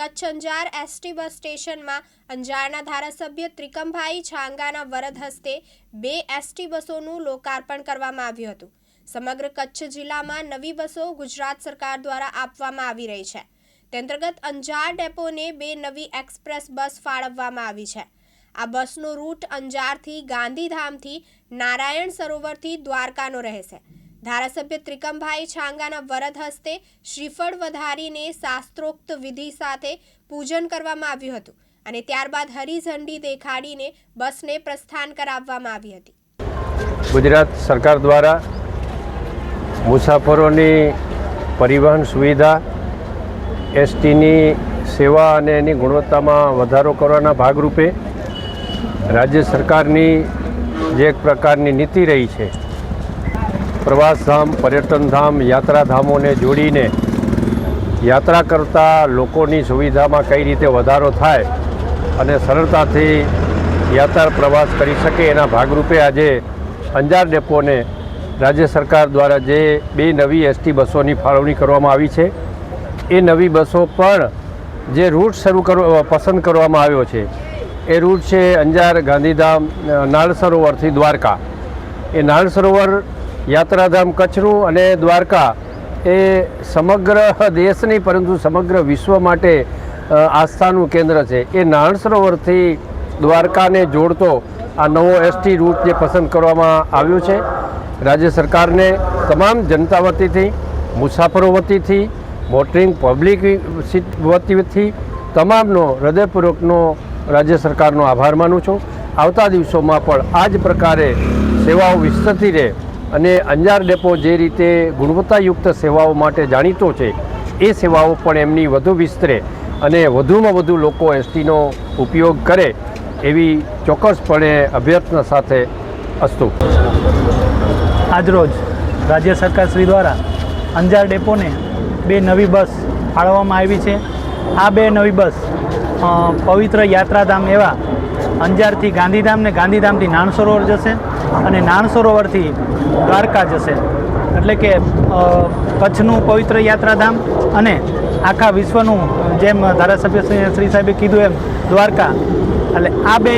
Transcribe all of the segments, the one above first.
Kutch Anjar ST bus સ્ટેશનમાં અંજારના ધારાસભ્ય ત્રિકમભાઈ છાંગાના વરદ હસ્તે બે એસટી બસોનું લોકાર્પણ કરવામાં આવ્યું હતું. સમગ્ર કચ્છ જિલ્લામાં નવી બસો ગુજરાત સરકાર દ્વારા આપવામાં આવી રહી છે. તે અંતર્ગત અંજાર ડેપોને બે નવી એક્સપ્રેસ બસ ફાળવવામાં આવી છે. આ બસનો રૂટ અંજારથી ગાંધીધામથી નારાયણ સરોવરથી દ્વારકાનો રહેશે. ધારાસભ્ય ત્રિકમભાઈ છાંગાના વરદ હસ્તે શ્રીફળ વધારીને શાસ્ત્રોક્ત વિધિ સાથે પૂજન કરવામાં આવ્યું હતું અને ત્યારબાદ હરિઝંડી દેખાડીને બસને પ્રસ્થાન કરાવવામાં આવી હતી. ગુજરાત સરકાર દ્વારા મુસાફરોની પરિવહન સુવિધા, એસટીની સેવા અને એની ગુણવત્તામાં વધારો કરવાના ભાગરૂપે રાજ્ય સરકારની જે એક પ્રકારની નીતિ રહી છે પ્રવાસધામ પર્યટનધામ યાત્રાધામોને જોડીને યાત્રા કરતા લોકોની સુવિધામાં કઈ રીતે વધારો થાય અને સરળતાથી યાત્રા પ્રવાસ કરી શકે એના ભાગરૂપે આજે અંજાર ડેપોને રાજ્ય સરકાર દ્વારા જે બે નવી એસટી બસોની ફાળવણી કરવામાં આવી છે. એ નવી બસો પણ જે રૂટ શરૂ કરવા પસંદ કરવામાં આવ્યો છે, એ રૂટ છે અંજાર, ગાંધીધામ નાળ સરોવરથી દ્વારકા. એ નાળ સરોવર યાત્રાધામ કચ્છનું અને દ્વારકા એ સમગ્ર દેશની પરંતુ સમગ્ર વિશ્વ માટે આસ્થાનું કેન્દ્ર છે. એ નાણ સરોવરથી દ્વારકાને જોડતો આ નવો એસટી રૂટ જે પસંદ કરવામાં આવ્યો છે. રાજ્ય સરકારને તમામ જનતા વતીથી, મુસાફરો વતીથી, મોટરિંગ પબ્લિક વતીથી તમામનો હૃદયપૂર્વકનો રાજ્ય સરકારનો આભાર માનું છું. આવતા દિવસોમાં પણ આ જ પ્રકારે સેવાઓ વિસ્તરતી રહે અને અંજાર ડેપો જે રીતે ગુણવત્તાયુક્ત સેવાઓ માટે જાણીતો છે, એ સેવાઓ પણ એમની વધુ વિસ્તરે અને વધુમાં વધુ લોકો એસટીનો ઉપયોગ કરે એવી ચોક્કસપણે અભ્યર્થના સાથે અસ્તુ. આજરોજ રાજ્ય સરકાર શ્રી દ્વારા અંજાર ડેપોને બે નવી બસ ફાળવવામાં આવી છે. આ બે નવી બસ પવિત્ર યાત્રાધામ એવા અંજારથી ગાંધીધામ ને ગાંધીધામથી નાનસરોવર જશે. અને નાણ સરોવરથી દ્વારકા જશે. એટલે કે કચ્છનું પવિત્ર યાત્રાધામ અને આખા વિશ્વનું જેમ ધારાસભ્ય શ્રી સાહેબે કીધું એમ, દ્વારકા. એટલે આ બે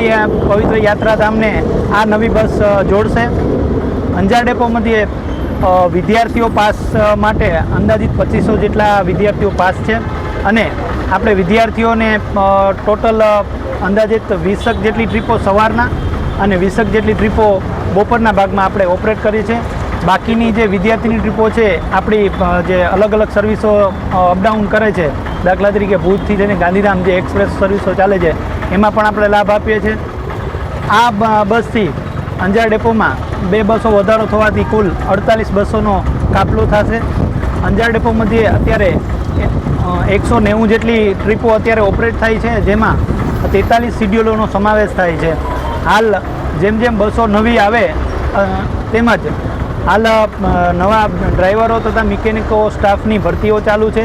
પવિત્ર યાત્રાધામને આ નવી બસ જોડશે. અંજાર ડેપો મધ્યે વિદ્યાર્થીઓ પાસ માટે અંદાજિત પચીસો જેટલા વિદ્યાર્થીઓ પાસ છે. અને આપણે વિદ્યાર્થીઓને ટોટલ અંદાજિત વીસક જેટલી ટ્રીપો સવારના અને વીસક જેટલી ટ્રીપો બપોરના ભાગમાં આપણે ઓપરેટ કરીએ છીએ. બાકીની જે વિદ્યાર્થીની ટ્રીપો છે, આપણી જે અલગ અલગ સર્વિસો અપડાઉન કરે છે, દાખલા તરીકે ભુજથી જઈને ગાંધીધામ જે એક્સપ્રેસ સર્વિસો ચાલે છે, એમાં પણ આપણે લાભ આપીએ છીએ. આ બસથી અંજાર ડેપોમાં બે બસો વધારો થવાથી કુલ અડતાલીસ બસોનો કાફલો થશે. અંજાર ડેપોમાંથી અત્યારે એકસો નેવું જેટલી ટ્રીપો અત્યારે ઓપરેટ થાય છે, જેમાં તેતાલીસ શિડ્યુલોનો સમાવેશ થાય છે. હાલ જેમ જેમ બસો નવી આવે તેમજ હાલ નવા ડ્રાઈવરો તથા મિકેનિકો, સ્ટાફની ભરતીઓ ચાલુ છે.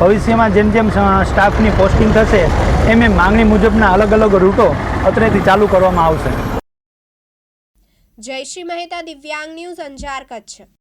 ભવિષ્યમાં જેમ જેમ સ્ટાફની પોસ્ટિંગ થશે, એમ એમ માંગણી મુજબના અલગ અલગ રૂટો અત્રેથી ચાલુ કરવામાં આવશે. જયશ્રી મહેતા દિવ્યાંગ ન્યૂઝ અંજાર કચ્છ.